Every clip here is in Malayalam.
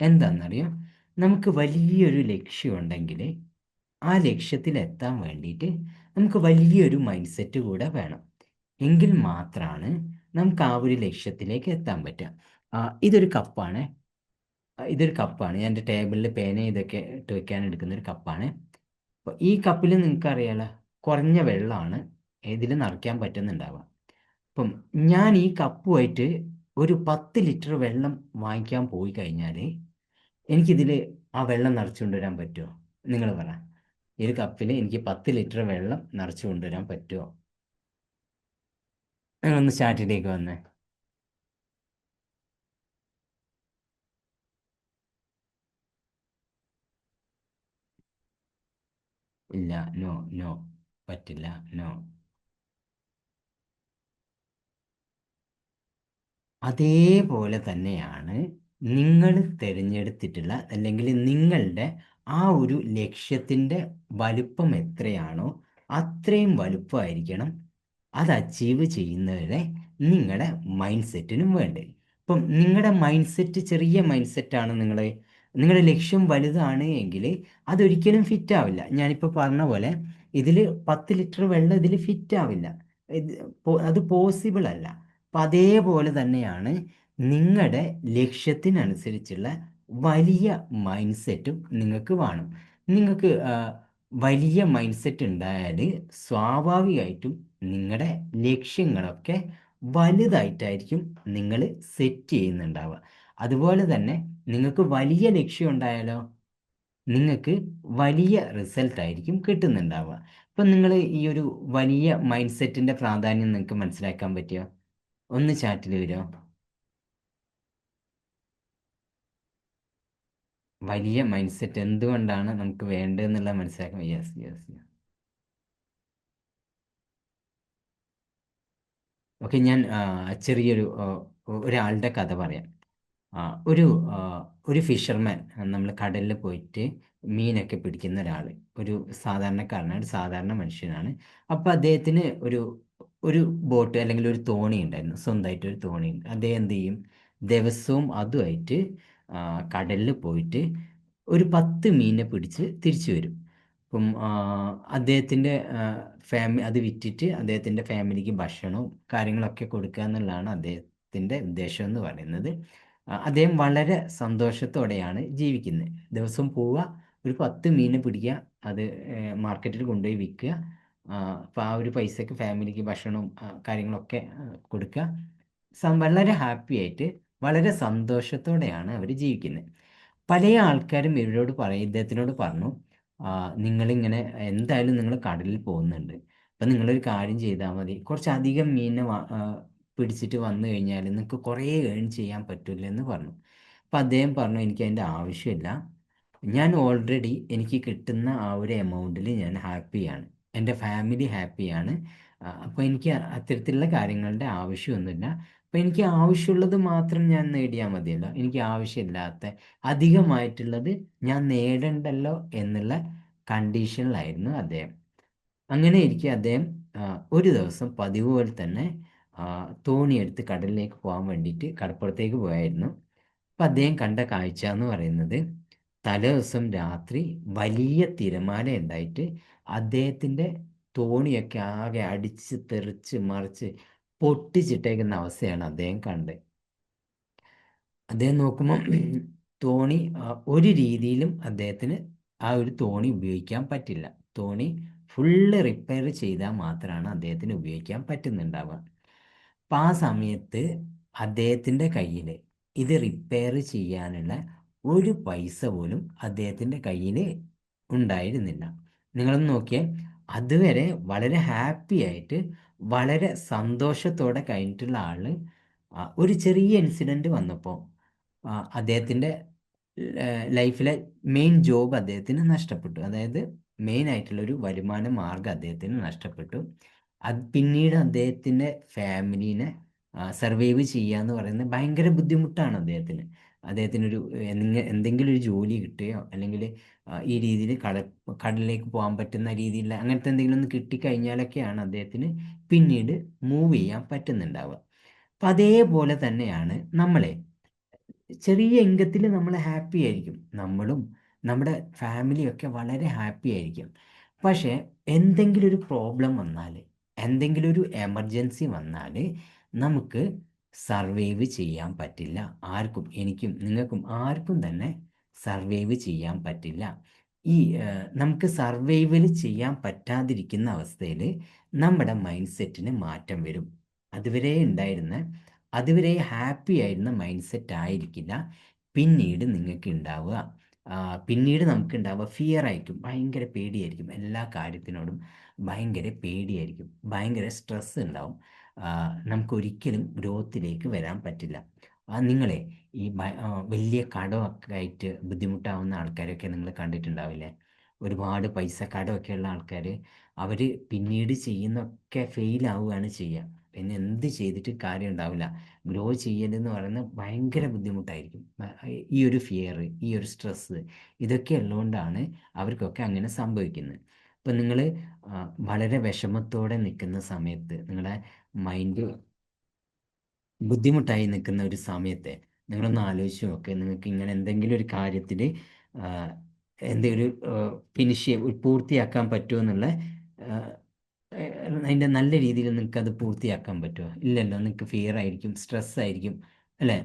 എന്താണെന്നറിയോ നമുക്ക് വലിയൊരു ലക്ഷ്യമുണ്ടെങ്കിൽ ആ ലക്ഷ്യത്തിലെത്താൻ വേണ്ടിയിട്ട് നമുക്ക് വലിയൊരു മൈൻഡ് സെറ്റ് കൂടെ വേണം. എങ്കിൽ മാത്രമാണ് നമുക്ക് ആ ഒരു ലക്ഷ്യത്തിലേക്ക് എത്താൻ പറ്റുക. ഇതൊരു കപ്പാണ്. ഇതൊരു കപ്പാണ്. ഞാൻ എന്റെ ടേബിളിൽ പേന ഇതൊക്കെ ഇട്ട് വെക്കാൻ എടുക്കുന്ന ഒരു കപ്പാണ്. അപ്പോൾ ഈ കപ്പിൽ നിങ്ങൾക്ക് അറിയാലോ കുറഞ്ഞ വെള്ളമാണ് ഇതിൽ നിറയ്ക്കാൻ പറ്റുന്നുണ്ടാവുക. അപ്പം ഞാൻ ഈ കപ്പുമായിട്ട് ഒരു പത്ത് ലിറ്റർ വെള്ളം വാങ്ങിക്കാൻ പോയി കഴിഞ്ഞാൽ എനിക്കിതിൽ ആ വെള്ളം നിറച്ചു കൊണ്ടുവരാൻ പറ്റുമോ നിങ്ങൾ പറ. ഒരു കപ്പിൽ എനിക്ക് പത്ത് ലിറ്റർ വെള്ളം നിറച്ചു കൊണ്ടുവരാൻ പറ്റുമോ നിങ്ങളൊന്ന് ചാറ്റിലേക്ക് വന്നേ. ഇല്ല. No no. പറ്റില്ല. നോ. അതേപോലെ തന്നെയാണ് നിങ്ങൾ തിരഞ്ഞെടുത്തിട്ടുള്ള അല്ലെങ്കിൽ നിങ്ങളുടെ ആ ഒരു ലക്ഷ്യത്തിന്റെ വലുപ്പം എത്രയാണോ അത്രയും വലുപ്പമായിരിക്കണം അത് അച്ചീവ് ചെയ്യുന്നവരെ നിങ്ങളുടെ മൈൻഡ് സെറ്റിനും വേണ്ടത് ഇപ്പം നിങ്ങളുടെ മൈൻഡ് സെറ്റ് ചെറിയ മൈൻഡ് സെറ്റാണ് നിങ്ങൾ നിങ്ങളുടെ ലക്ഷ്യം വലുതാണ് എങ്കിൽ അതൊരിക്കലും ഫിറ്റ് ആവില്ല. ഞാനിപ്പോൾ പറഞ്ഞ പോലെ ഇതിൽ പത്ത് ലിറ്റർ വെള്ളം ഇതിൽ ഫിറ്റ് ആവില്ല. അത് പോസിബിൾ അല്ല. അപ്പം അതേപോലെ തന്നെയാണ് നിങ്ങളുടെ ലക്ഷ്യത്തിനനുസരിച്ചുള്ള വലിയ മൈൻഡ് സെറ്റും നിങ്ങൾക്ക് വേണം. നിങ്ങൾക്ക് വലിയ മൈൻഡ് സെറ്റ് ഉണ്ടായാൽ സ്വാഭാവികമായിട്ടും നിങ്ങളുടെ ലക്ഷ്യങ്ങളൊക്കെ വലുതായിട്ടായിരിക്കും നിങ്ങൾ സെറ്റ് ചെയ്യുന്നുണ്ടാവുക. അതുപോലെ തന്നെ നിങ്ങൾക്ക് വലിയ ലക്ഷ്യം ഉണ്ടായാലോ നിങ്ങൾക്ക് വലിയ റിസൾട്ട് ആയിരിക്കും കിട്ടുന്നുണ്ടാവുക. അപ്പം നിങ്ങൾ ഈ ഒരു വലിയ മൈൻഡ് സെറ്റിന്റെ പ്രാധാന്യം നിങ്ങൾക്ക് മനസ്സിലാക്കാൻ പറ്റുമോ ഒന്ന് ചാറ്റിൽ വരുമോ വലിയ മൈൻഡ് സെറ്റ് എന്തുകൊണ്ടാണ് നമുക്ക് വേണ്ടതെന്നുള്ള മനസ്സിലാക്കാം യെസ് യെസ് ഓക്കെ ഞാൻ ചെറിയൊരു ഒരാളുടെ കഥ പറയാം. ഒരു ഒരു ഫിഷർമാൻ നമ്മൾ കടലിൽ പോയിട്ട് മീനൊക്കെ പിടിക്കുന്ന ഒരാൾ ഒരു സാധാരണക്കാരനാണ് ഒരു സാധാരണ മനുഷ്യനാണ്. അപ്പോൾ അദ്ദേഹത്തിന് ഒരു ഒരു ബോട്ട് അല്ലെങ്കിൽ ഒരു തോണി ഉണ്ടായിരുന്നു. സ്വന്തമായിട്ട് ഒരു തോണി ഉണ്ട്. അദ്ദേഹം എന്ത് ചെയ്യും? ദിവസവും അതുമായിട്ട് കടലിൽ പോയിട്ട് ഒരു പത്ത് മീനിനെ പിടിച്ച് തിരിച്ചു വരും. അപ്പം അദ്ദേഹത്തിന്റെ ഫാമിലി അത് വിറ്റിട്ട് അദ്ദേഹത്തിന്റെ ഫാമിലിക്ക് ഭക്ഷണവും കാര്യങ്ങളൊക്കെ കൊടുക്കുക എന്നുള്ളതാണ് അദ്ദേഹത്തിന്റെ ഉദ്ദേശം എന്ന് പറയുന്നത്. അദ്ദേഹം വളരെ സന്തോഷത്തോടെയാണ് ജീവിക്കുന്നത്. ദിവസം പോവുക ഒരു പത്ത് മീനെ പിടിക്കുക അത് മാർക്കറ്റിൽ കൊണ്ടുപോയി വിൽക്കുക അപ്പോൾ ആ ഒരു പൈസക്ക് ഫാമിലിക്ക് ഭക്ഷണവും കാര്യങ്ങളൊക്കെ കൊടുക്കുക. വളരെ ഹാപ്പി ആയിട്ട് വളരെ സന്തോഷത്തോടെയാണ് അവർ ജീവിക്കുന്നത് പല ആൾക്കാരും ഇവരോട് പറയും ഇദ്ദേഹത്തിനോട് പറഞ്ഞു നിങ്ങളിങ്ങനെ എന്തായാലും നിങ്ങൾ കടലിൽ പോകുന്നുണ്ട്. അപ്പം നിങ്ങളൊരു കാര്യം ചെയ്താൽ മതി. കുറച്ചധികം മീനിനെ പിടിച്ചിട്ട് വന്നു കഴിഞ്ഞാൽ നിങ്ങൾക്ക് കുറേ ഏൺ ചെയ്യാൻ പറ്റില്ല എന്ന് പറഞ്ഞു. അപ്പം അദ്ദേഹം പറഞ്ഞു എനിക്ക് അതിന്റെ ആവശ്യമില്ല. ഞാൻ ഓൾറെഡി എനിക്ക് കിട്ടുന്ന ആ ഒരു എമൗണ്ടിൽ ഞാൻ ഹാപ്പിയാണ് എന്റെ ഫാമിലി ഹാപ്പിയാണ് അപ്പോൾ എനിക്ക് അത്തരത്തിലുള്ള കാര്യങ്ങളുടെ ആവശ്യമൊന്നുമില്ല. അപ്പോൾ എനിക്ക് ആവശ്യമുള്ളത് മാത്രം ഞാൻ നേടിയാൽ മതിയല്ലോ. എനിക്ക് ആവശ്യമില്ലാത്ത അധികമായിട്ടുള്ളത് ഞാൻ നേടണ്ടല്ലോ എന്നുള്ള കണ്ടീഷനിലായിരുന്നു അദ്ദേഹം. അങ്ങനെ ഇരിക്കെ അദ്ദേഹം ഒരു ദിവസം പതിവ് പോലെ തന്നെ തോണിയെടുത്ത് കടലിലേക്ക് പോകാൻ വേണ്ടിയിട്ട് കടപ്പുറത്തേക്ക് പോയായിരുന്നു. അപ്പം അദ്ദേഹം കണ്ട കാഴ്ച എന്ന് പറയുന്നത് തലേ ദിവസം രാത്രി വലിയ തിരമാല ഉണ്ടായിട്ട് അദ്ദേഹത്തിന്റെ തോണിയൊക്കെ ആകെ അടിച്ച് തെറിച്ച് മറിച്ച് പൊട്ടിച്ചിട്ടേക്കുന്ന അവസ്ഥയാണ് അദ്ദേഹം കണ്ടത് അദ്ദേഹം നോക്കുമ്പോൾ തോണി ഒരു രീതിയിലും അദ്ദേഹത്തിന് ആ ഒരു തോണി ഉപയോഗിക്കാൻ പറ്റില്ല. തോണി ഫുള്ള് റിപ്പയർ ചെയ്താൽ മാത്രമാണ് അദ്ദേഹത്തിന് ഉപയോഗിക്കാൻ പറ്റുന്നുണ്ടാവുക. അപ്പം ആ സമയത്ത് അദ്ദേഹത്തിന്റെ കയ്യിൽ ഇത് റിപ്പയർ ചെയ്യാനുള്ള ഒരു പൈസ പോലും അദ്ദേഹത്തിന്റെ കയ്യിൽ ഉണ്ടായിരുന്നില്ല. നിങ്ങളൊന്ന് നോക്കിയാൽ അതുവരെ വളരെ ഹാപ്പി ആയിട്ട് വളരെ സന്തോഷത്തോടെ കഴിഞ്ഞിട്ടുള്ള ആൾ ഒരു ചെറിയ ഇൻസിഡന്റ് വന്നപ്പോൾ അദ്ദേഹത്തിന്റെ ലൈഫിലെ മെയിൻ ജോബ് അദ്ദേഹത്തിന് നഷ്ടപ്പെട്ടു. അതായത് മെയിൻ ആയിട്ടുള്ള ഒരു വരുമാന മാർഗം അദ്ദേഹത്തിന് നഷ്ടപ്പെട്ടു. അത് പിന്നീട് അദ്ദേഹത്തിന്റെ ഫാമിലീനെ സർവൈവ് ചെയ്യുക എന്ന് പറയുന്നത് ഭയങ്കര ബുദ്ധിമുട്ടാണ് അദ്ദേഹത്തിന്. അദ്ദേഹത്തിനൊരു എന്തെങ്കിലും ഒരു ജോലി കിട്ടുകയോ അല്ലെങ്കിൽ ഈ രീതിയിൽ കട കടലിലേക്ക് പോകാൻ പറ്റുന്ന രീതിയിൽ അങ്ങനത്തെ എന്തെങ്കിലും ഒന്ന് കിട്ടിക്കഴിഞ്ഞാലൊക്കെയാണ് അദ്ദേഹത്തിന് പിന്നീട് മൂവ് ചെയ്യാൻ പറ്റുന്നുണ്ടാവുക. അപ്പം അതേപോലെ തന്നെയാണ് നമ്മളെ ചെറിയ ഇംഗത്തിൽ നമ്മൾ ഹാപ്പി ആയിരിക്കും. നമ്മളും നമ്മുടെ ഫാമിലിയൊക്കെ വളരെ ഹാപ്പി ആയിരിക്കും. പക്ഷേ എന്തെങ്കിലും ഒരു പ്രോബ്ലം വന്നാൽ എന്തെങ്കിലും ഒരു എമർജൻസി വന്നാൽ നമുക്ക് സർവൈവ് ചെയ്യാൻ പറ്റില്ല. ആർക്കും എനിക്കും നിങ്ങൾക്കും ആർക്കും തന്നെ സർവൈവ് ചെയ്യാൻ പറ്റില്ല. ഈ നമുക്ക് സർവൈവൽ ചെയ്യാൻ പറ്റാതിരിക്കുന്ന അവസ്ഥയിൽ നമ്മുടെ മൈൻഡ് സെറ്റിന് മാറ്റം വരും. അതുവരെ ഉണ്ടായിരുന്ന അതുവരെ ഹാപ്പി ആയിരുന്ന മൈൻഡ് സെറ്റ് ആയിരിക്കില്ല. പിന്നീട് നിങ്ങൾക്ക് ഉണ്ടാവുക. പിന്നീട് നമുക്ക് ഉണ്ടാവുക. ഫിയർ ആയിരിക്കും. ഭയങ്കര പേടിയായിരിക്കും. എല്ലാ കാര്യത്തിനോടും ഭയങ്കര പേടിയായിരിക്കും. ഭയങ്കര സ്ട്രെസ് ഉണ്ടാവും. നമുക്കൊരിക്കലും ഗ്രോത്തിലേക്ക് വരാൻ പറ്റില്ല. നിങ്ങളെ ഈ വലിയ കടമൊക്കെ ആയിട്ട് ബുദ്ധിമുട്ടാവുന്ന ആൾക്കാരൊക്കെ നിങ്ങൾ കണ്ടിട്ടുണ്ടാവില്ലേ? ഒരുപാട് പൈസ കടമൊക്കെ ഉള്ള ആൾക്കാർ അവർ പിന്നീട് ചെയ്യുന്നൊക്കെ ഫെയിലാവുകയാണ് ചെയ്യുക. പിന്നെ എന്ത് ചെയ്തിട്ട് കാര്യം ഉണ്ടാവില്ല. ഗ്രോ ചെയ്യലെന്ന് പറയുന്നത് ഭയങ്കര ബുദ്ധിമുട്ടായിരിക്കും. ഈ ഒരു ഫിയർ ഈ ഒരു സ്ട്രെസ്സ് ഇതൊക്കെ ഉള്ളതുകൊണ്ടാണ് അവർക്കൊക്കെ അങ്ങനെ സംഭവിക്കുന്നത്. ഇപ്പം നിങ്ങൾ വളരെ വിഷമത്തോടെ നിൽക്കുന്ന സമയത്ത് നിങ്ങളുടെ മൈൻഡ് ബുദ്ധിമുട്ടായി നിൽക്കുന്ന ഒരു സമയത്തെ നിങ്ങളൊന്ന് ആലോചിച്ച് നോക്കുക നിങ്ങൾക്ക് ഇങ്ങനെ എന്തെങ്കിലും ഒരു കാര്യത്തിൽ എന്തെങ്കിലും ഫിനിഷ് പൂർത്തിയാക്കാൻ പറ്റുമോ എന്നുള്ള അതിന്റെ നല്ല രീതിയിൽ നിങ്ങൾക്ക് അത് പൂർത്തിയാക്കാൻ പറ്റുമോ? ഇല്ലല്ലോ നിങ്ങൾക്ക് ഫിയർ ആയിരിക്കും സ്ട്രെസ് ആയിരിക്കും അല്ലേ?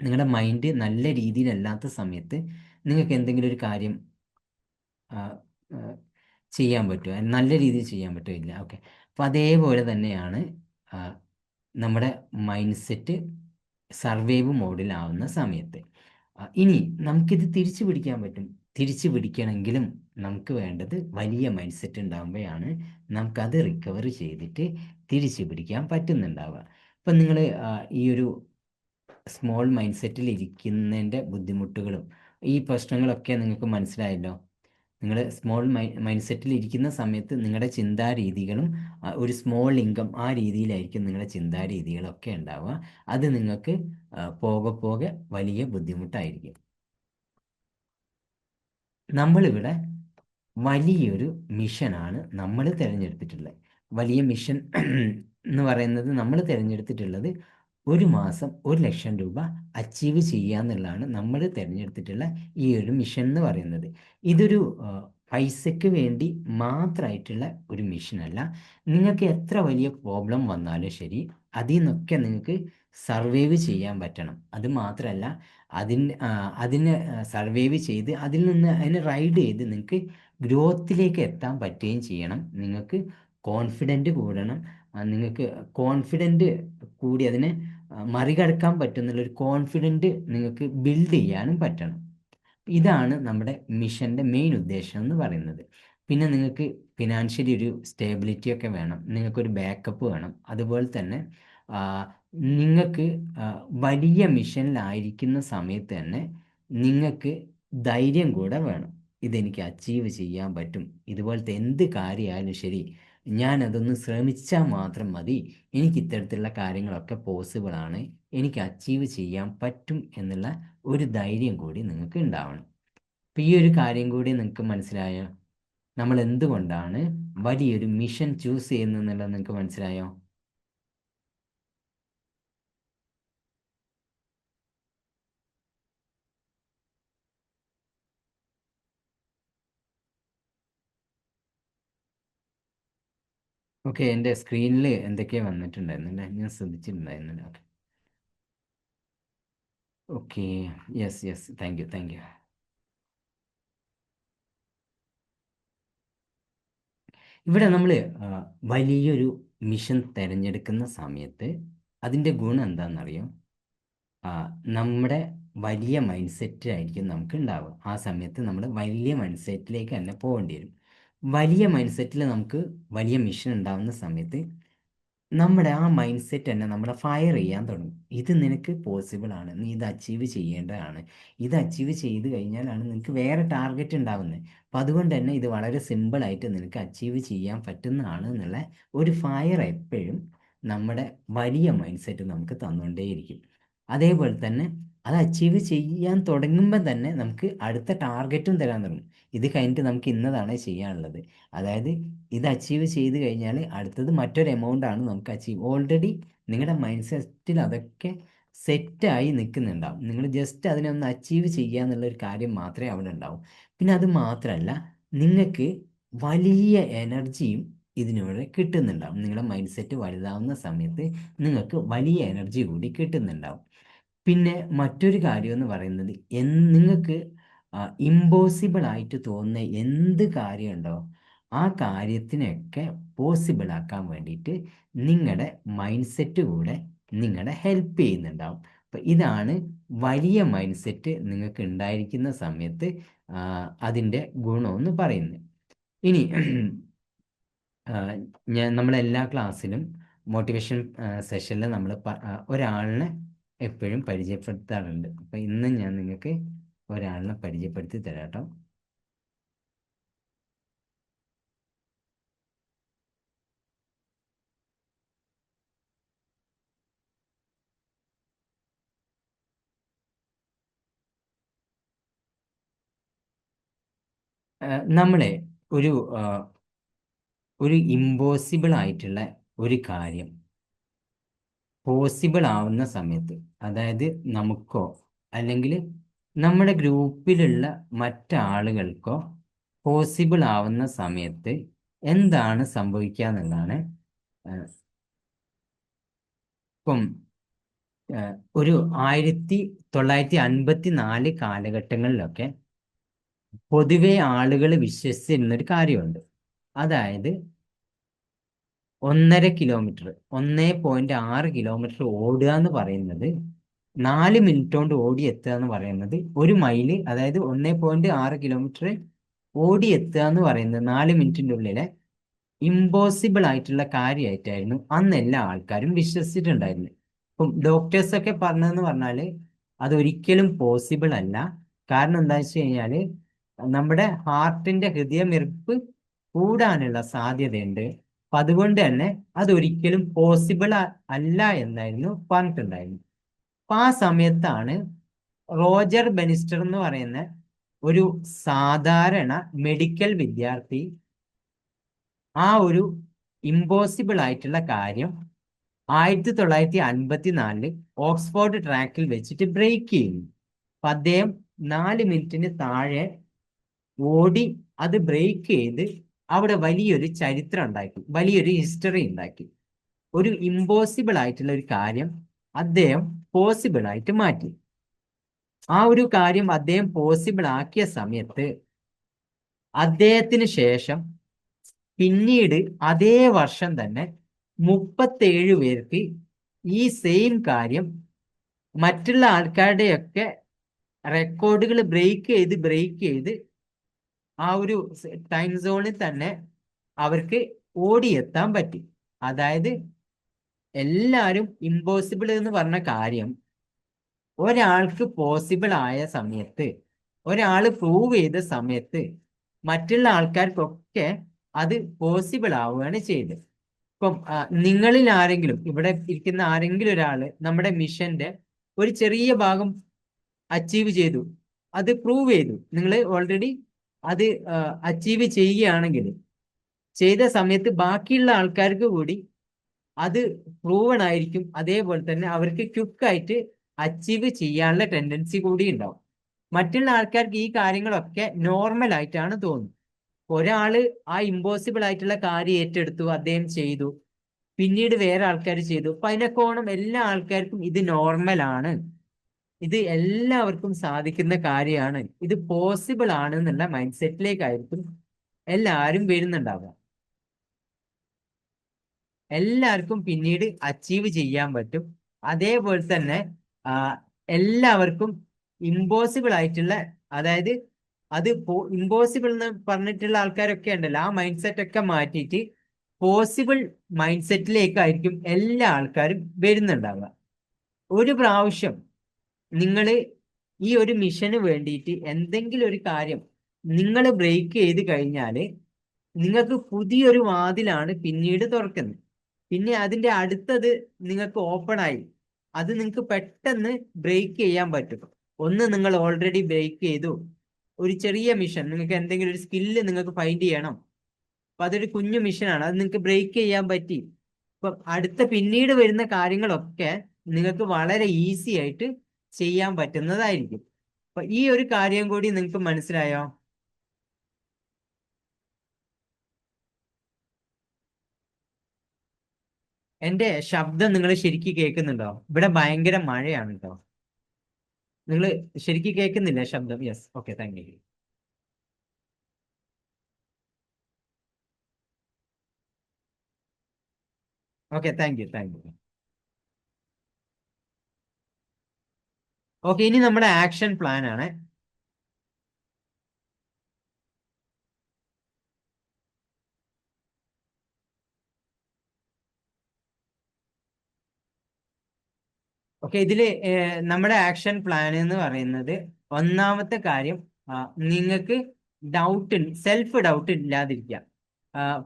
നിങ്ങളുടെ മൈൻഡ് നല്ല രീതിയിലല്ലാത്ത സമയത്ത് നിങ്ങൾക്ക് എന്തെങ്കിലും ഒരു കാര്യം ചെയ്യാൻ പറ്റുമോ നല്ല രീതിയിൽ ചെയ്യാൻ പറ്റുമോ ഇല്ല ഓക്കെ. അപ്പോൾ അതേപോലെ തന്നെയാണ് നമ്മുടെ മൈൻഡ് സെറ്റ് സർവൈവ് മോഡിലാവുന്ന സമയത്ത്. ഇനി നമുക്കിത് തിരിച്ചു പിടിക്കാൻ പറ്റും. തിരിച്ചു പിടിക്കണമെങ്കിലും നമുക്ക് വേണ്ടത് വലിയ മൈൻഡ് സെറ്റ് ഉണ്ടാകുമ്പോഴാണ് നമുക്കത് റിക്കവർ ചെയ്തിട്ട് തിരിച്ചു പിടിക്കാൻ പറ്റുന്നുണ്ടാവുക. അപ്പം നിങ്ങൾ ഈ ഒരു സ്മോൾ മൈൻഡ് സെറ്റിൽ ഇരിക്കുന്നതിന്റെ ബുദ്ധിമുട്ടുകളും ഈ പ്രശ്നങ്ങളൊക്കെ നിങ്ങൾക്ക് മനസ്സിലായല്ലോ? നിങ്ങൾ സ്മോൾ മൈ മൈൻഡ് സെറ്റിൽ ഇരിക്കുന്ന സമയത്ത് നിങ്ങളുടെ ചിന്താരീതികളും ഒരു സ്മോൾ ഇൻകം ആ രീതിയിലായിരിക്കും നിങ്ങളുടെ ചിന്താരീതികളൊക്കെ ഉണ്ടാവുക. അത് നിങ്ങൾക്ക് പോകെ പോകെ വലിയ ബുദ്ധിമുട്ടായിരിക്കും. നമ്മളിവിടെ വലിയൊരു മിഷനാണ് നമ്മൾ തിരഞ്ഞെടുത്തിട്ടുള്ളത്. വലിയ മിഷൻ എന്ന് പറയുന്നത് നമ്മൾ തിരഞ്ഞെടുത്തിട്ടുള്ളത് ഒരു മാസം ഒരു ലക്ഷം രൂപ അച്ചീവ് ചെയ്യുക എന്നുള്ളതാണ് നമ്മൾ തിരഞ്ഞെടുത്തിട്ടുള്ള ഈ ഒരു മിഷൻ എന്ന് പറയുന്നത്. ഇതൊരു പൈസയ്ക്ക് വേണ്ടി മാത്രമായിട്ടുള്ള ഒരു മിഷനല്ല നിങ്ങൾക്ക് എത്ര വലിയ പ്രോബ്ലം വന്നാലും ശരി അതിൽ നിന്നൊക്കെ നിങ്ങൾക്ക് സർവൈവ് ചെയ്യാൻ പറ്റണം. അത് മാത്രമല്ല അതിന് അതിനെ സർവൈവ് ചെയ്ത് അതിൽ നിന്ന് അതിനെ റൈഡ് ചെയ്ത് നിങ്ങൾക്ക് ഗ്രോത്തിലേക്ക് എത്താൻ പറ്റുകയും ചെയ്യണം. നിങ്ങൾക്ക് കോൺഫിഡന്റ് കൂടണം. നിങ്ങൾക്ക് കോൺഫിഡന്റ് കൂടി അതിനെ മറികടക്കാൻ പറ്റുന്നുള്ളൊരു കോൺഫിഡന്റ് നിങ്ങൾക്ക് ബിൽഡ് ചെയ്യാനും പറ്റണം. ഇതാണ് നമ്മുടെ മിഷന്റെ മെയിൻ ഉദ്ദേശം എന്ന് പറയുന്നത്. പിന്നെ നിങ്ങൾക്ക് ഫിനാൻഷ്യലി ഒരു സ്റ്റേബിലിറ്റി ഒക്കെ വേണം. നിങ്ങൾക്കൊരു ബാക്കപ്പ് വേണം. അതുപോലെ തന്നെ നിങ്ങൾക്ക് വലിയ മിഷനിലായിരിക്കുന്ന സമയത്ത് തന്നെ നിങ്ങൾക്ക് ധൈര്യം കൂടെ വേണം. ഇതെനിക്ക് അച്ചീവ് ചെയ്യാൻ പറ്റും. ഇതുപോലത്തെ എന്ത് കാര്യമായാലും ശരി ഞാൻ അതൊന്ന് ശ്രമിച്ചാൽ മാത്രം മതി. എനിക്ക് ഇത്തരത്തിലുള്ള കാര്യങ്ങളൊക്കെ പോസിബിൾ ആണ്. എനിക്ക് അച്ചീവ് ചെയ്യാൻ പറ്റും എന്നുള്ള ഒരു ധൈര്യം കൂടി നിങ്ങൾക്ക് ഉണ്ടാവണം. അപ്പം ഈ ഒരു കാര്യം കൂടി നിങ്ങൾക്ക് മനസ്സിലായോ? നമ്മൾ എന്തുകൊണ്ടാണ് വലിയൊരു മിഷൻ ചൂസ് ചെയ്യുന്നതെന്നുള്ളത് നിങ്ങൾക്ക് മനസ്സിലായോ? ഓക്കെ എന്റെ സ്ക്രീനിൽ എന്തൊക്കെയാ വന്നിട്ടുണ്ടായിരുന്നില്ല? ഞാൻ ശ്രദ്ധിച്ചിട്ടുണ്ടായിരുന്നില്ല. Okay. Okay. Yes yes. Thank you thank you. ഇവിടെ നമ്മൾ വലിയൊരു മിഷൻ തിരഞ്ഞെടുക്കുന്ന സമയത്ത് അതിന്റെ ഗുണം എന്താണെന്നറിയോ? നമ്മുടെ വലിയ മൈൻഡ് സെറ്റ് ആയിരിക്കും നമുക്ക് ഉണ്ടാവുക ആ സമയത്ത് നമ്മൾ വലിയ മൈൻഡ് സെറ്റിലേക്ക് തന്നെ പോകേണ്ടി വരും. വലിയ മൈൻഡ് സെറ്റിൽ നമുക്ക് വലിയ മിഷൻ ഉണ്ടാവുന്ന സമയത്ത് നമ്മുടെ ആ മൈൻഡ് സെറ്റ് തന്നെ നമ്മളെ ഫയർ ചെയ്യാൻ തുടങ്ങും. ഇത് നിനക്ക് പോസിബിൾ ആണ്. നീ ഇത് അച്ചീവ് ചെയ്യേണ്ടതാണ്. ഇത് അച്ചീവ് ചെയ്ത് കഴിഞ്ഞാലാണ് നിനക്ക് വേറെ ടാർഗറ്റ് ഉണ്ടാവുന്നത് അപ്പം അതുകൊണ്ട് തന്നെ ഇത് വളരെ സിമ്പിളായിട്ട് നിനക്ക് അച്ചീവ് ചെയ്യാൻ പറ്റുന്നതാണ് എന്നുള്ള ഒരു ഫയർ എപ്പോഴും നമ്മുടെ വലിയ മൈൻഡ് സെറ്റ് നമുക്ക് തന്നുകൊണ്ടേയിരിക്കും അതേപോലെ തന്നെ അത് അച്ചീവ് ചെയ്യാൻ തുടങ്ങുമ്പം തന്നെ നമുക്ക് അടുത്ത ടാർഗറ്റും തരാൻ തുടങ്ങും. ഇത് കഴിഞ്ഞിട്ട് നമുക്ക് ഇന്നതാണ് ചെയ്യാനുള്ളത്. അതായത് ഇത് അച്ചീവ് ചെയ്ത് കഴിഞ്ഞാൽ അടുത്തത് മറ്റൊരു എമൗണ്ട് ആണ് നമുക്ക് അച്ചീവ് ഓൾറെഡി നിങ്ങളുടെ മൈൻഡ് സെറ്റിൽ അതൊക്കെ സെറ്റായി നിൽക്കുന്നുണ്ടാവും നിങ്ങൾ ജസ്റ്റ് അതിനൊന്ന് അച്ചീവ് ചെയ്യുക എന്നുള്ളൊരു കാര്യം മാത്രമേ അവിടെ ഉണ്ടാവും. പിന്നെ അത് മാത്രമല്ല നിങ്ങൾക്ക് വലിയ എനർജിയും ഇതിനൂടെ കിട്ടുന്നുണ്ടാവും. നിങ്ങളുടെ മൈൻഡ് സെറ്റ് വലുതാവുന്ന സമയത്ത് നിങ്ങൾക്ക് വലിയ എനർജി കൂടി കിട്ടുന്നുണ്ടാവും. പിന്നെ മറ്റൊരു കാര്യം എന്ന് പറയുന്നത് എൻ നിങ്ങൾക്ക് ഇമ്പോസിബിൾ ആയിട്ട് തോന്നുന്ന എന്ത് കാര്യമുണ്ടോ ആ കാര്യത്തിനൊക്കെ പോസിബിൾ ആക്കാൻ വേണ്ടിയിട്ട് നിങ്ങളുടെ മൈൻഡ് സെറ്റ് കൂടെ നിങ്ങളെ ഹെൽപ്പ് ചെയ്യുന്നുണ്ടാവും. അപ്പം ഇതാണ് വലിയ മൈൻഡ് സെറ്റ് നിങ്ങൾക്ക് ഉണ്ടായിരിക്കുന്ന സമയത്ത് അതിന്റെ ഗുണമെന്ന് പറയുന്നത്. ഇനി ഞാൻ നമ്മളെല്ലാ ക്ലാസ്സിലും മോട്ടിവേഷൻ സെഷനിൽ നമ്മൾ ഒരാളിനെ എപ്പോഴും പരിചയപ്പെടുത്താറുണ്ട്. അപ്പം ഇന്ന് ഞാൻ നിങ്ങൾക്ക് ഒരാളിനെ പരിചയപ്പെടുത്തി തരാം കേട്ടോ നമ്മളെ ഒരു ഒരു ഇമ്പോസിബിൾ ആയിട്ടുള്ള ഒരു കാര്യം പോസിബിൾ ആവുന്ന സമയത്ത് അതായത് നമുക്കോ അല്ലെങ്കിൽ നമ്മുടെ ഗ്രൂപ്പിലുള്ള മറ്റാളുകൾക്കോ പോസിബിൾ ആവുന്ന സമയത്ത് എന്താണ് സംഭവിക്കുക എന്നുള്ളതാണ് ഇപ്പം ഒരു ആയിരത്തി തൊള്ളായിരത്തി അൻപത്തി നാല് കാലഘട്ടങ്ങളിലൊക്കെ പൊതുവെ ആളുകൾ വിശ്വസിച്ചിരുന്നൊരു കാര്യമുണ്ട്. അതായത് ഒന്നര കിലോമീറ്റർ ഒന്നേ പോയിന്റ് ആറ് കിലോമീറ്റർ ഓടുക എന്ന് പറയുന്നത് നാല് മിനിറ്റ് കൊണ്ട് ഓടി എത്തുക എന്ന് പറയുന്നത് ഒരു മൈൽ അതായത് ഒന്നേ പോയിന്റ് ആറ് കിലോമീറ്റർ ഓടി എത്തുക എന്ന് പറയുന്നത് നാല് മിനിറ്റിന്റെ ഉള്ളിലെ ഇമ്പോസിബിൾ ആയിട്ടുള്ള കാര്യമായിട്ടായിരുന്നു അന്ന് എല്ലാ ആൾക്കാരും വിശ്വസിച്ചിട്ടുണ്ടായിരുന്നു ഇപ്പം ഡോക്ടേഴ്സൊക്കെ പറഞ്ഞതെന്ന് പറഞ്ഞാൽ അതൊരിക്കലും പോസിബിൾ അല്ല. കാരണം എന്താ വെച്ച് കഴിഞ്ഞാൽ നമ്മുടെ ഹാർട്ടിന്റെ ഹൃദയമിറപ്പ് കൂടാനുള്ള സാധ്യതയുണ്ട്. അപ്പൊ അതുകൊണ്ട് തന്നെ അതൊരിക്കലും പോസിബിൾ അല്ല എന്നായിരുന്നു പറഞ്ഞിട്ടുണ്ടായിരുന്നു. അപ്പൊ ആ സമയത്താണ് റോജർ ബെനിസ്റ്റർ എന്ന് പറയുന്ന ഒരു സാധാരണ മെഡിക്കൽ വിദ്യാർത്ഥി ആ ഒരു ഇമ്പോസിബിൾ ആയിട്ടുള്ള കാര്യം ആയിരത്തി തൊള്ളായിരത്തി അൻപത്തി നാലിൽ ഓക്സ്ഫോർഡ് ട്രാക്കിൽ വെച്ചിട്ട് ബ്രേക്ക് ചെയ്യുന്നു. അപ്പൊ അദ്ദേഹം നാല് മിനിറ്റിന് താഴെ ഓടി അത് ബ്രേക്ക് ചെയ്ത് അവിടെ വലിയൊരു ചരിത്രം ഉണ്ടാക്കി വലിയൊരു ഹിസ്റ്ററി ഉണ്ടാക്കി. ഒരു ഇമ്പോസിബിൾ ആയിട്ടുള്ള ഒരു കാര്യം അദ്ദേഹം പോസിബിൾ ആയിട്ട് മാറ്റി. ആ ഒരു കാര്യം അദ്ദേഹം പോസിബിൾ ആക്കിയ സമയത്ത് അദ്ദേഹത്തിന് ശേഷം പിന്നീട് അതേ വർഷം തന്നെ മുപ്പത്തേഴ് പേർക്ക് ഈ സെയിം കാര്യം മറ്റുള്ള ആൾക്കാരുടെയൊക്കെ റെക്കോർഡുകൾ ബ്രേക്ക് ചെയ്ത് ബ്രേക്ക് ചെയ്ത് ആ ഒരു ടൈം സോണിൽ തന്നെ അവർക്ക് ഓടിയെത്താൻ പറ്റി. അതായത് എല്ലാവരും ഇമ്പോസിബിൾ എന്ന് പറഞ്ഞ കാര്യം ഒരാൾക്ക് പോസിബിൾ ആയ സമയത്ത് ഒരാൾ പ്രൂവ് ചെയ്ത സമയത്ത് മറ്റുള്ള ആൾക്കാർക്കൊക്കെ അത് പോസിബിൾ ആവുകയാണ് ചെയ്തത്. ഇപ്പം നിങ്ങളിൽ ആരെങ്കിലും ഇവിടെ ഇരിക്കുന്ന ആരെങ്കിലും ഒരാൾ നമ്മുടെ മിഷന്റെ ഒരു ചെറിയ ഭാഗം അച്ചീവ് ചെയ്തു. അത് പ്രൂവ് ചെയ്തു. നിങ്ങൾ ഓൾറെഡി അത് അച്ചീവ് ചെയ്യുകയാണെങ്കിൽ ചെയ്ത സമയത്ത് ബാക്കിയുള്ള ആൾക്കാർക്ക് കൂടി അത് പ്രൂവൺ ആയിരിക്കും. അതേപോലെ തന്നെ അവർക്ക് ക്യുക്കായിട്ട് അച്ചീവ് ചെയ്യാനുള്ള ടെൻഡൻസി കൂടി ഉണ്ടാവും. മറ്റുള്ള ആൾക്കാർക്ക് ഈ കാര്യങ്ങളൊക്കെ നോർമൽ ആയിട്ടാണ് തോന്നുന്നത്. ഒരാൾ ആ ഇമ്പോസിബിൾ ആയിട്ടുള്ള കാര്യം ഏറ്റെടുത്തു അദ്ദേഹം ചെയ്തു. പിന്നീട് വേറെ ആൾക്കാർ ചെയ്തു. അപ്പൊ അതിനൊക്കെ ഓണം എല്ലാ ആൾക്കാർക്കും ഇത് നോർമൽ ആണ്. ഇത് എല്ലാവർക്കും സാധിക്കുന്ന കാര്യമാണ്. ഇത് പോസിബിൾ ആണ് എന്നുള്ള മൈൻഡ് സെറ്റിലേക്കായിരിക്കും എല്ലാവരും വരുന്നുണ്ടാവുക. എല്ലാവർക്കും പിന്നീട് അച്ചീവ് ചെയ്യാൻ പറ്റും. അതേപോലെ തന്നെ എല്ലാവർക്കും ഇമ്പോസിബിൾ ആയിട്ടുള്ള അതായത് അത് ഇമ്പോസിബിൾ എന്ന് പറഞ്ഞിട്ടുള്ള ആൾക്കാരൊക്കെ ഉണ്ടല്ലോ. ആ മൈൻഡ് സെറ്റ് ഒക്കെ മാറ്റിയിട്ട് പോസിബിൾ മൈൻഡ് സെറ്റിലേക്കായിരിക്കും എല്ലാ ആൾക്കാരും വരുന്നുണ്ടാവുക. ഒരു പ്രാവശ്യം നിങ്ങൾ ഈ ഒരു മിഷന് വേണ്ടിയിട്ട് എന്തെങ്കിലും ഒരു കാര്യം നിങ്ങൾ ബ്രേക്ക് ചെയ്ത് കഴിഞ്ഞാൽ നിങ്ങൾക്ക് പുതിയൊരു വാതിലാണ് പിന്നീട് തുറക്കുന്നത് പിന്നെ അതിന്റെ അടുത്തത് നിങ്ങൾക്ക് ഓപ്പൺ ആയി. അത് നിങ്ങൾക്ക് പെട്ടെന്ന് ബ്രേക്ക് ചെയ്യാൻ പറ്റും. ഒന്ന് നിങ്ങൾ ഓൾറെഡി ബ്രേക്ക് ചെയ്തു. ഒരു ചെറിയ മിഷൻ നിങ്ങൾക്ക് എന്തെങ്കിലും ഒരു സ്കില്ല് നിങ്ങൾക്ക് ഫൈൻഡ് ചെയ്യണം. അപ്പം അതൊരു കുഞ്ഞു മിഷനാണ് അത് നിങ്ങൾക്ക് ബ്രേക്ക് ചെയ്യാൻ പറ്റി. ഇപ്പം അടുത്ത പിന്നീട് വരുന്ന കാര്യങ്ങളൊക്കെ നിങ്ങൾക്ക് വളരെ ഈസി ആയിട്ട് ചെയ്യാൻ പറ്റുന്നതായിരിക്കും. അപ്പൊ ഈ ഒരു കാര്യം കൂടി നിങ്ങൾക്ക് മനസ്സിലായോ? എന്റെ ശബ്ദം നിങ്ങൾ ശരിക്ക് കേൾക്കുന്നുണ്ടോ? ഇവിടെ ഭയങ്കര മഴയാണ് കേട്ടോ നിങ്ങൾ ശരിക്ക് കേൾക്കുന്നില്ല ശബ്ദം? Yes okay thank you okay thank you thank you okay ഇനി നമ്മുടെ ആക്ഷൻ പ്ലാൻ ആണ്. ഓക്കെ ഇതിൽ നമ്മുടെ ആക്ഷൻ പ്ലാൻ എന്ന് പറയുന്നത് ഒന്നാമത്തെ കാര്യം നിങ്ങൾക്ക് ഡൗട്ട് സെൽഫ് ഡൗട്ട് ഇല്ലാതിരിക്കുക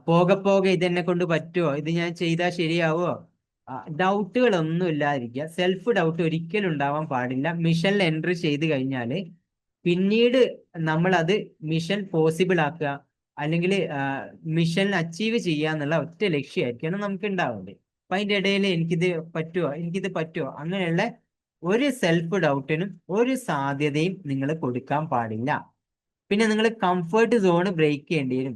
പോകെ പോകെ ഇതെന്നെ കൊണ്ട് പറ്റുമോ ഇത് ഞാൻ ചെയ്താൽ ശരിയാവോ? ഡൗട്ടുകളൊന്നും ഇല്ലാതിരിക്കുക സെൽഫ് ഡൗട്ട് ഒരിക്കലും ഉണ്ടാവാൻ പാടില്ല. മിഷനിൽ എൻട്രി ചെയ്ത് കഴിഞ്ഞാൽ പിന്നീട് നമ്മൾ അത് മിഷൻ പോസിബിൾ ആക്കുക അല്ലെങ്കിൽ മിഷൻ അച്ചീവ് ചെയ്യുക എന്നുള്ള ഒറ്റ ലക്ഷ്യമായിരിക്കണം നമുക്ക് ഉണ്ടാവുന്നത് അപ്പൊ അതിന്റെ ഇടയിൽ എനിക്കിത് പറ്റുമോ എനിക്കിത് പറ്റുമോ അങ്ങനെയുള്ള ഒരു സെൽഫ് ഡൗട്ടിനും ഒരു സാധ്യതയും നിങ്ങൾ കൊടുക്കാൻ പാടില്ല. പിന്നെ നിങ്ങൾ കംഫർട്ട് സോൺ ബ്രേക്ക് ചെയ്യേണ്ടി വരും.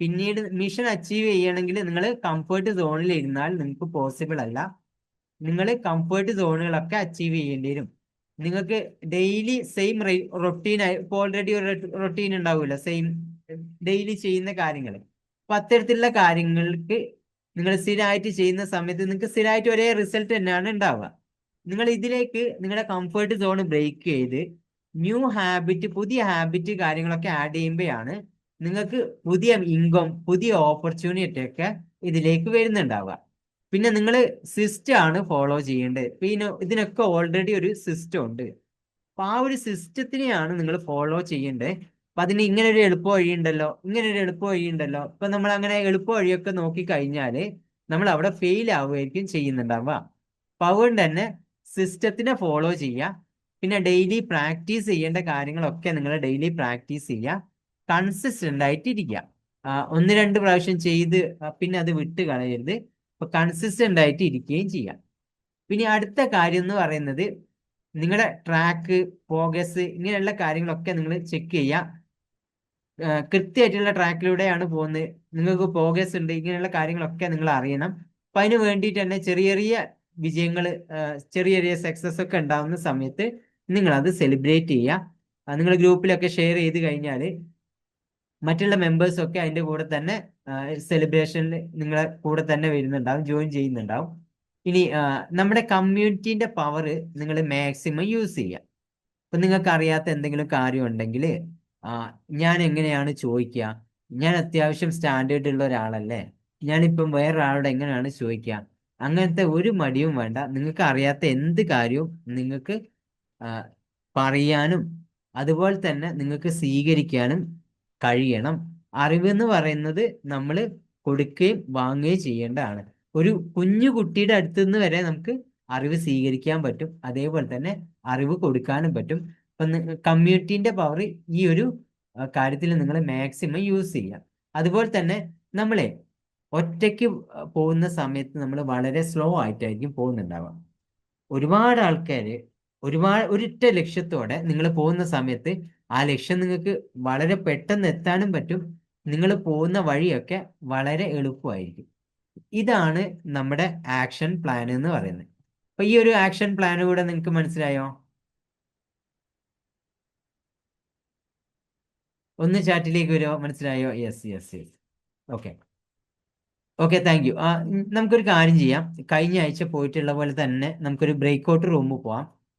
പിന്നീട് മിഷൻ അച്ചീവ് ചെയ്യണമെങ്കിൽ നിങ്ങൾ കംഫേർട്ട് സോണിൽ ഇരുന്നാൽ നിങ്ങൾക്ക് പോസിബിൾ അല്ല. നിങ്ങൾ കംഫേർട്ട് സോണുകളൊക്കെ അച്ചീവ് ചെയ്യേണ്ടി വരും. നിങ്ങൾക്ക് ഡെയിലി സെയിം റൊട്ടീൻ ഇപ്പോൾ ഓൾറെഡി ഒരു റൊട്ടീൻ ഉണ്ടാവില്ല സെയിം ഡെയിലി ചെയ്യുന്ന കാര്യങ്ങൾ അപ്പൊ അത്തരത്തിലുള്ള കാര്യങ്ങൾക്ക് നിങ്ങൾ സ്ഥിരമായിട്ട് ചെയ്യുന്ന സമയത്ത് നിങ്ങൾക്ക് സ്ഥിരമായിട്ട് ഒരേ റിസൾട്ട് തന്നെയാണ് ഉണ്ടാവുക. നിങ്ങൾ ഇതിലേക്ക് നിങ്ങളുടെ കംഫർട്ട് സോൺ ബ്രേക്ക് ചെയ്ത് ന്യൂ ഹാബിറ്റ് പുതിയ ഹാബിറ്റ് കാര്യങ്ങളൊക്കെ ആഡ് ചെയ്യുമ്പോഴാണ് നിങ്ങൾക്ക് പുതിയ ഇൻകം പുതിയ ഓപ്പർച്യൂണിറ്റി ഒക്കെ ഇതിലേക്ക് വരുന്നുണ്ടാവുക. പിന്നെ നിങ്ങൾ സിസ്റ്റം ആണ് ഫോളോ ചെയ്യേണ്ടത്. പിന്നെ ഇതിനൊക്കെ ഓൾറെഡി ഒരു സിസ്റ്റം ഉണ്ട്. അപ്പൊ ആ ഒരു സിസ്റ്റത്തിനെയാണ് നിങ്ങൾ ഫോളോ ചെയ്യേണ്ടത്. അപ്പൊ അതിന് ഇങ്ങനെ ഒരു എളുപ്പ വഴി ഉണ്ടല്ലോ ഇങ്ങനെ ഒരു എളുപ്പ വഴി ഉണ്ടല്ലോ. ഇപ്പൊ നമ്മൾ അങ്ങനെ എളുപ്പ വഴിയൊക്കെ നോക്കി കഴിഞ്ഞാൽ നമ്മൾ അവിടെ ഫെയിൽ ആവുമായിരിക്കും ചെയ്യുന്നുണ്ടാവുക. അപ്പൊ അതുകൊണ്ട് തന്നെ സിസ്റ്റത്തിനെ ഫോളോ ചെയ്യുക. പിന്നെ ഡെയിലി പ്രാക്ടീസ് ചെയ്യേണ്ട കാര്യങ്ങളൊക്കെ നിങ്ങൾ ഡെയിലി പ്രാക്ടീസ് ചെയ്യുക. കൺസിസ്റ്റന്റ് ആയിട്ട് ഇരിക്കുക ഒന്ന് രണ്ട് പ്രാവശ്യം ചെയ്ത് പിന്നെ അത് വിട്ട് കളയരുത്. അപ്പൊ കൺസിസ്റ്റന്റ് ആയിട്ട് ഇരിക്കുകയും ചെയ്യാം. പിന്നെ അടുത്ത കാര്യം എന്ന് പറയുന്നത് നിങ്ങളുടെ ട്രാക്ക് പോഗസ് ഇങ്ങനെയുള്ള കാര്യങ്ങളൊക്കെ നിങ്ങൾ ചെക്ക് ചെയ്യുക കൃത്യമായിട്ടുള്ള ട്രാക്കിലൂടെയാണ് പോകുന്നത്. നിങ്ങൾക്ക് പോഗസ് ഉണ്ട് ഇങ്ങനെയുള്ള കാര്യങ്ങളൊക്കെ നിങ്ങൾ അറിയണം. അപ്പൊ അതിന് വേണ്ടിയിട്ട് തന്നെ ചെറിയ ചെറിയ വിജയങ്ങൾ ചെറിയ ചെറിയ സക്സസ് ഒക്കെ ഉണ്ടാകുന്ന സമയത്ത് നിങ്ങൾ അത് സെലിബ്രേറ്റ് ചെയ്യുക നിങ്ങൾ ഗ്രൂപ്പിലൊക്കെ ഷെയർ ചെയ്ത് കഴിഞ്ഞാൽ മറ്റുള്ള മെമ്പേഴ്സ് ഒക്കെ അതിന്റെ കൂടെ തന്നെ സെലിബ്രേഷനിൽ നിങ്ങളെ കൂടെ തന്നെ വരുന്നുണ്ടാവും ജോയിൻ ചെയ്യുന്നുണ്ടാവും. ഇനി നമ്മുടെ കമ്മ്യൂണിറ്റീന്റെ പവർ നിങ്ങൾ മാക്സിമം യൂസ് ചെയ്യുക. ഇപ്പൊ നിങ്ങൾക്ക് അറിയാത്ത എന്തെങ്കിലും കാര്യം ഉണ്ടെങ്കിൽ ഞാൻ എങ്ങനെയാണ് ചോദിക്കുക? ഞാൻ അത്യാവശ്യം സ്റ്റാൻഡേർഡ് ഉള്ള ഒരാളല്ലേ? ഞാനിപ്പം വേറൊരാളോട് എങ്ങനെയാണ് ചോദിക്കുക? അങ്ങനത്തെ ഒരു മടിയും വേണ്ട. നിങ്ങൾക്ക് അറിയാത്ത എന്ത് കാര്യവും നിങ്ങൾക്ക് പറയാനും അതുപോലെ തന്നെ നിങ്ങൾക്ക് സ്വീകരിക്കാനും കഴിയണം. അറിവ് എന്ന് പറയുന്നത് നമ്മൾ കൊടുക്കുകയും വാങ്ങുകയും ചെയ്യേണ്ടതാണ്. ഒരു കുഞ്ഞു കുട്ടിയുടെ അടുത്ത് നിന്ന് വരെ നമുക്ക് അറിവ് സ്വീകരിക്കാൻ പറ്റും. അതേപോലെ തന്നെ അറിവ് കൊടുക്കാനും പറ്റും. അപ്പൊ കമ്മ്യൂണിറ്റീന്റെ പവർ ഈ ഒരു കാര്യത്തിൽ നിങ്ങൾ മാക്സിമം യൂസ് ചെയ്യുക. അതുപോലെ തന്നെ നമ്മളെ ഒറ്റയ്ക്ക് പോകുന്ന സമയത്ത് നമ്മൾ വളരെ സ്ലോ ആയിട്ടായിരിക്കും പോകുന്നുണ്ടാവുക. ഒരുപാട് ആൾക്കാർ ഒരുപാട് ഒരിറ്റ ലക്ഷ്യത്തോടെ നിങ്ങൾ പോകുന്ന സമയത്ത് ആ ലക്ഷ്യം നിങ്ങൾക്ക് വളരെ പെട്ടെന്ന് എത്താനും പറ്റും. നിങ്ങൾ പോകുന്ന വഴിയൊക്കെ വളരെ എളുപ്പമായിരിക്കും. ഇതാണ് നമ്മുടെ ആക്ഷൻ പ്ലാൻ എന്ന് പറയുന്നത്. അപ്പൊ ഈ ഒരു ആക്ഷൻ പ്ലാൻ കൂടെ നിങ്ങൾക്ക് മനസ്സിലായോ? ഒന്ന് ചാറ്റിലേക്ക് വരുമോ മനസ്സിലായോ? Yes yes yes okay okay thank you നമുക്കൊരു കാര്യം ചെയ്യാം. കഴിഞ്ഞ ആഴ്ച പോയിട്ടുള്ള പോലെ തന്നെ നമുക്കൊരു ബ്രേക്ക് ഔട്ട് റൂമിൽ പോവാം.